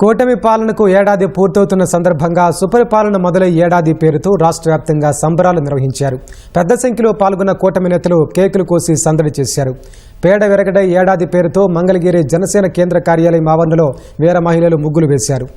కూటమి పాలనకు ఏడాది పూర్తవుతున్న సందర్భంగా సుపరిపాలన మొదలై ఏడాది పేరుతో రాష్ట్ర వ్యాప్తంగా సంబరాలు నిర్వహించారు. పెద్ద సంఖ్యలో పాల్గొన్న కూటమి నేతలు కేకులు కోసి సందడి చేశారు. పేడ విరగడ ఏడాది పేరుతో మంగళగిరి జనసేన కేంద్ర కార్యాలయం ఆవరణలో వీర మహిళలు ముగ్గులు వేశారు.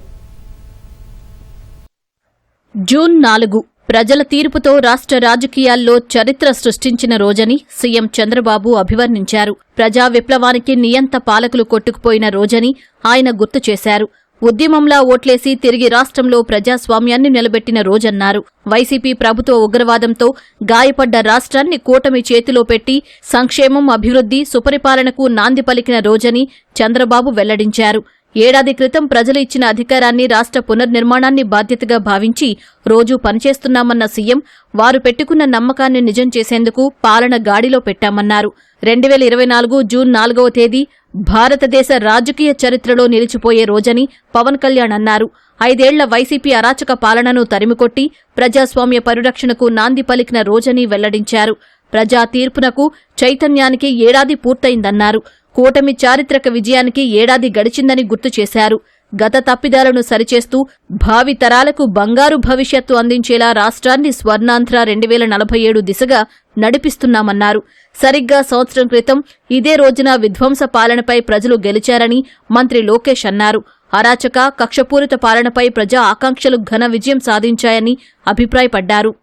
జూన్ నాలుగు ప్రజల తీర్పుతో రాష్ట్ర రాజకీయాల్లో చరిత్ర సృష్టించిన రోజని సీఎం చంద్రబాబు అభివర్ణించారు. ప్రజా విప్లవానికి నియంత పాలకులు కొట్టుకుపోయిన రోజని ఆయన గుర్తు చేశారు. ఉద్యమంలా ఓట్లేసి తిరిగి రాష్ట్రంలో ప్రజాస్వామ్యాన్ని నిలబెట్టిన రోజన్నారు. వైసీపీ ప్రభుత్వ ఉగ్రవాదంతో గాయపడ్డ రాష్ట్రాన్ని కూటమి చేతిలో పెట్టి సంక్షేమం అభివృద్ధి సుపరిపాలనకు నాంది పలికిన రోజని చంద్రబాబు వెల్లడించారు. ఏడాది క్రితం ప్రజలు ఇచ్చిన అధికారాన్ని రాష్ట్ర పునర్నిర్మాణాన్ని బాధ్యతగా భావించి రోజూ పనిచేస్తున్నామన్న సీఎం వారు పెట్టుకున్న నమ్మకాన్ని నిజం చేసేందుకు పాలన గాడిలో పెట్టామన్నారు. రెండు వేల ఇరవై నాలుగు జూన్ నాలుగవ తేదీ భారతదేశ రాజకీయ చరిత్రలో నిలిచిపోయే రోజని పవన్ కళ్యాణ్ అన్నారు. ఐదేళ్ళ వైసీపీ అరాచక పాలనను తరిమికొట్టి ప్రజాస్వామ్య పరిరక్షణకు నాంది పలికిన రోజని వెల్లడించారు. ప్రజా తీర్పునకు చైతన్యానికి ఏడాది పూర్తయిందన్నారు. కూటమి చారిత్రక విజయానికి ఏడాది గడిచిందని గుర్తు చేశారు. గత తప్పిదాలను సరిచేస్తూ భావి తరాలకు బంగారు భవిష్యత్తు అందించేలా రాష్ట్రాన్ని స్వర్ణాంధ్ర రెండు వేల నలభై ఏడు దిశగా నడిపిస్తున్నామన్నారు. సరిగ్గా సంవత్సరం క్రితం ఇదే రోజున విధ్వంస పాలనపై ప్రజలు గెలిచారని మంత్రి లోకేష్ అన్నారు. అరాచక కక్షపూరిత పాలనపై ప్రజా ఆకాంక్షలు ఘన విజయం సాధించాయని అభిప్రాయపడ్డారు.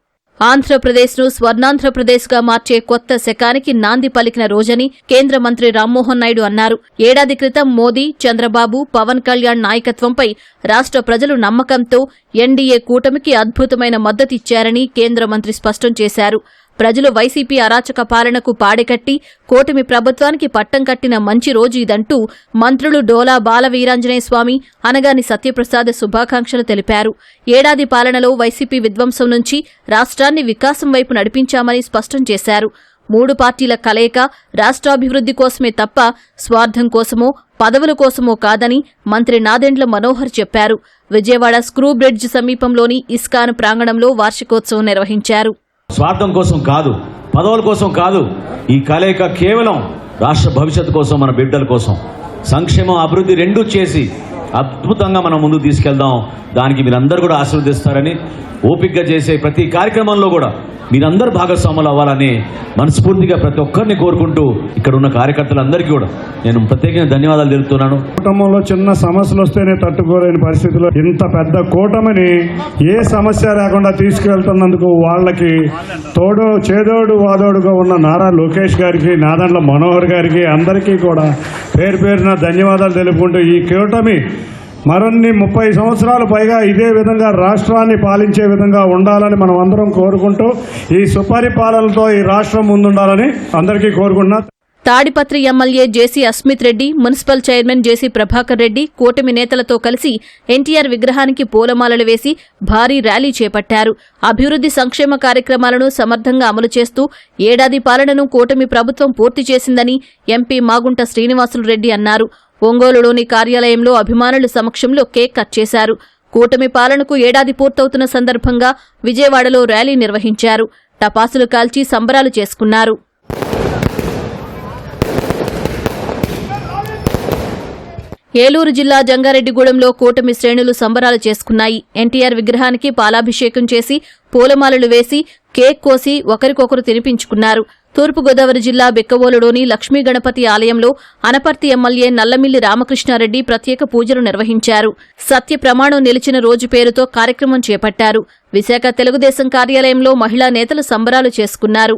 ఆంధ్రప్రదేశ్ను స్వర్ణాంధ్రప్రదేశ్గా మార్చే కొత్త శకానికి నాంది పలికిన రోజని కేంద్ర మంత్రి రామ్మోహన్ నాయుడు అన్నారు. ఏడాది క్రితం మోదీ చంద్రబాబు పవన్ కళ్యాణ్ నాయకత్వంపై రాష్ట్ర ప్రజలు నమ్మకంతో ఎన్డీఏ కూటమికి అద్భుతమైన మద్దతిచ్చారని కేంద్ర మంత్రి స్పష్టం చేశారు. ప్రజలు వైసీపీ అరాచక పాలనకు పాడెకట్టి కూటమి ప్రభుత్వానికి పట్టం కట్టిన మంచి రోజు ఇదంటూ మంత్రులు డోలా బాల వీరాంజనేయ స్వామి అనగాని సత్యప్రసాద్ శుభాకాంక్షలు తెలిపారు. ఏడాది పాలనలో వైసీపీ విధ్వంసం నుంచి రాష్ట్రాన్ని వికాసం వైపు నడిపించామని స్పష్టం చేశారు. మూడు పార్టీల కలయిక రాష్ట్రాభివృద్ధి కోసమే తప్ప స్వార్థం కోసమో పదవుల కోసమో కాదని మంత్రి నాదెండ్ల మనోహర్ చెప్పారు. విజయవాడ స్క్రూ బ్రిడ్జ్ సమీపంలోని ఇస్కాన్ ప్రాంగణంలో వార్షికోత్సవం నిర్వహించారు. స్వార్థం కోసం కాదు పదవుల కోసం కాదు ఈ కలయిక కేవలం రాష్ట్ర భవిష్యత్తు కోసం మన బిడ్డల కోసం. సంక్షేమం అభివృద్ధి రెండూ చేసి అద్భుతంగా మనం ముందుకు తీసుకెళ్దాం. దానికి మీరందరూ కూడా ఆశీర్వదిస్తారని ఓపికగా చేసే ప్రతి కార్యక్రమంలో కూడా మీరందరూ భాగస్వాములు అవ్వాలని మనస్ఫూర్తిగా ప్రతి ఒక్కరిని కోరుకుంటూ ఇక్కడ ఉన్న కార్యకర్తలందరికీ కూడా నేను ప్రత్యేకంగా ధన్యవాదాలు తెలుపుతున్నాను. కుటుంబంలో చిన్న సమస్యలు వస్తేనే తట్టుకోలేని పరిస్థితిలో ఇంత పెద్ద కూటమిని ఏ సమస్య లేకుండా తీసుకెళ్తున్నందుకు వాళ్ళకి తోడు చేదోడు వాదోడుగా ఉన్న నారా లోకేష్ గారికి నాదండ్ల మనోహర్ గారికి అందరికీ కూడా పేరు పేరున ధన్యవాదాలు తెలుపుకుంటూ ఈ కూటమి మరిన్ని ముప్పై సంవత్సరాలు పైగా ఇదే విధంగా రాష్ట్రాన్ని పాలించే విధంగా ఉండాలని మనం అందరం కోరుకుంటూ ఈ సుపరిపాలనతో ఈ రాష్ట్రం ముందుండాలని అందరికీ కోరుకుంటున్నా. Tadipatri MLA JC Asmit Reddy municipal chairman JC Prabhakar Reddy కూటమి నేతలతో కలిసి ఎన్టీఆర్ విగ్రహానికి పూలమాలలు వేసి భారీ ర్యాలీ చేపట్టారు. అభివృద్ధి సంక్షేమ కార్యక్రమాలను సమర్థంగా అమలు చేస్తూ ఏడాది పాలనను కూటమి ప్రభుత్వం పూర్తి చేసిందని ఎంపీ మాగుంట శ్రీనివాసులు రెడ్డి అన్నారు. ఒంగోలులోని కార్యాలయంలో అభిమానుల సమక్షంలో కేక్ కట్ చేశారు. కూటమి పాలనకు ఏడాది పూర్తవుతున్న సందర్భంగా విజయవాడలో ర్యాలీ నిర్వహించారు. టపాసులు కాల్చి సంబరాలు చేసుకున్నారు. ఏలూరు జిల్లా జంగారెడ్డిగూడెంలో కూటమి శ్రేణులు సంబరాలు చేసుకున్నాయి. ఎన్టీఆర్ విగ్రహానికి పాలాభిషేకం చేసి పూలమాలలు వేసి కేక్ కోసి ఒకరికొకరు తినిపించుకున్నారు. తూర్పుగోదావరి జిల్లా బిక్కవోలులోని లక్ష్మీ గణపతి ఆలయంలో అనపర్తి ఎమ్మెల్యే నల్లమిల్లి రామకృష్ణారెడ్డి ప్రత్యేక పూజలు నిర్వహించారు. సత్య ప్రమాణం నిలిచిన రోజు పేరుతో కార్యక్రమం చేపట్టారు. విశాఖ తెలుగుదేశం కార్యాలయంలో మహిళా నేతలు సంబరాలు చేసుకున్నారు.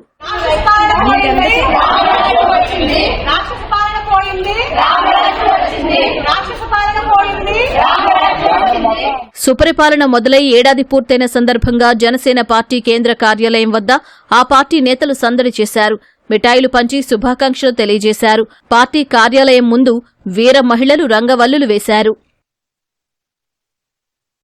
సుపరిపాలన మొదలై ఏడాది పూర్తయిన సందర్భంగా జనసేన పార్టీ కేంద్ర కార్యాలయం వద్ద ఆ పార్టీ నేతలు సందడి చేశారు. మిఠాయిలు పంచి శుభాకాంక్షలు తెలియజేశారు. పార్టీ కార్యాలయం ముందు వీర మహిళలు రంగవల్లులు వేశారు.